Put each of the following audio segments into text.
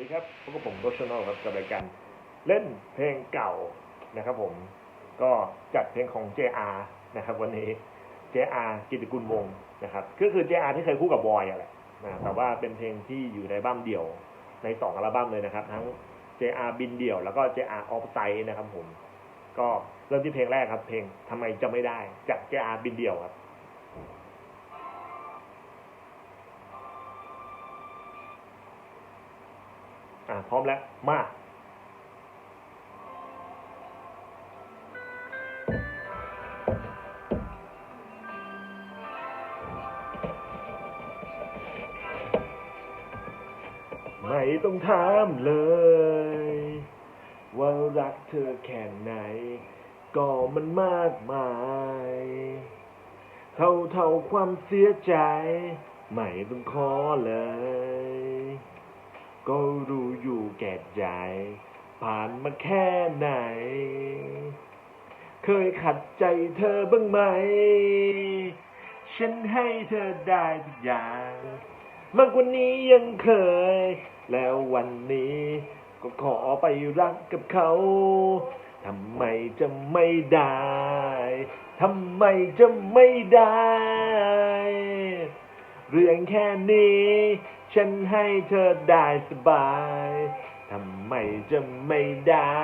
ดีครับพวกบผมโรชโนลครับกับรายการเล่นเพลงเก่านะครับผมก็จัดเพลงของ JR นะครับ วันนี้ JR กิตติกุลวงนะครับก็คือ JR ที่เคยคู่กับบอยอะแหละนะแต่ว่าเป็นเพลงที่อยู่ในบั้มเดี่ยวในสองอัลบั้มเลยนะครับ ทั้ง JR บินเดี่ยวแล้วก็ JR Off Site นะครับผม ก็เริ่มที่เพลงแรกครับ เพลงทำไมจะไม่ได้จาก JR บินเดี่ยวครับ อ่าพร้อมแล้ว มาไม่ต้องถามเลย ว่ารักเธอแค่ไหน ก็มันมากมาย เท่าเท่าความเสียใจ ไม่ต้องขอเลย ก็รู้อยู่แก่ใจ ผ่านมาแค่ไหน เคยขัดใจเธอบ้างไหม ฉันให้เธอได้ทุกอย่าง มากกว่านี้ยังเคย แล้ววันนี้ก็ขอไปรักกับเขา ทำไมจะไม่ได้ ทำไมจะไม่ได้ เรื่องแค่นี้ ฉันให้เธอได้สบายทำไมจะไม่ได้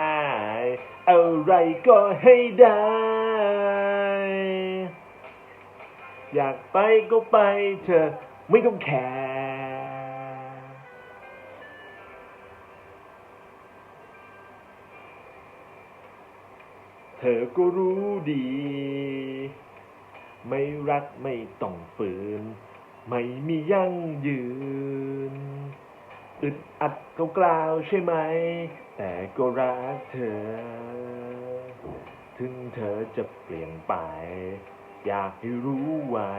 อะไรก็ให้ได้ อยากไปก็ไปเธอไม่ต้องแคร์เธอก็รู้ดี ไม่รักไม่ต้องฝืน ไม่มียั่งยืน อึดอัดก็กล่าวใช่ไหม แต่ก็รักเธอ ถึงเธอจะเปลี่ยนไป อยากให้รู้ไว้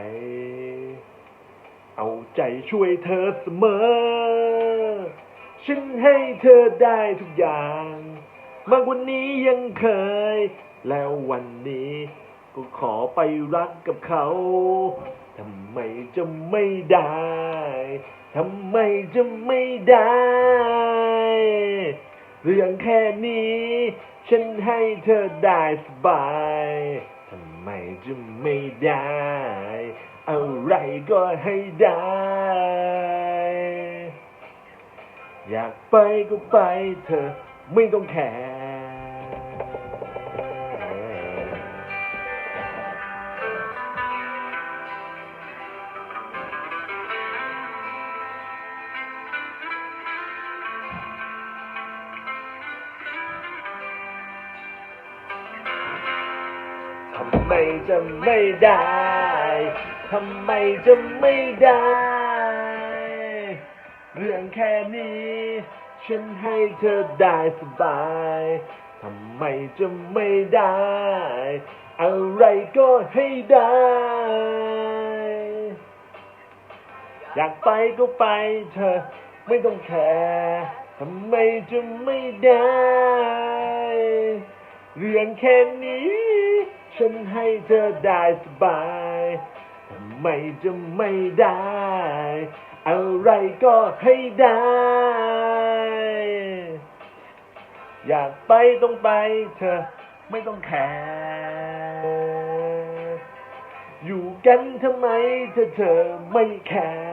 เอาใจช่วยเธอเสมอ ฉันให้เธอได้ทุกอย่าง มากกว่านี้ยังเคย แล้ววันนี้ก็ขอไปรักกับเขา ทำไมจะไม่ได้ ทำไมจะไม่ได้ เรื่องแค่นี้ ฉันให้เธอได้สบาย ทำไมจะไม่ได้ อะไรก็ให้ได้ อยากไปก็ไปเธอไม่ต้องแคร์ำไมจะไม่ได้ ทำไมจะไม่ได้ เรื่องแค่นี้ ฉันให้เธอได้สบาย ทำไมจะไม่ได้ อะไรก็ให้ได้ อยากไปก็ไปเธอ ไม่ต้องแคร์ทำไมจะไม่ได้ เรื่องแค่นี้ ฉันให้เธอได้สบายทำไมจะไม่ได้ อะไรก็ให้ได้ อยากไปต้องไปเธอไม่ต้องแคร์อยู่กันทำไมเธอเธอไม่แคร์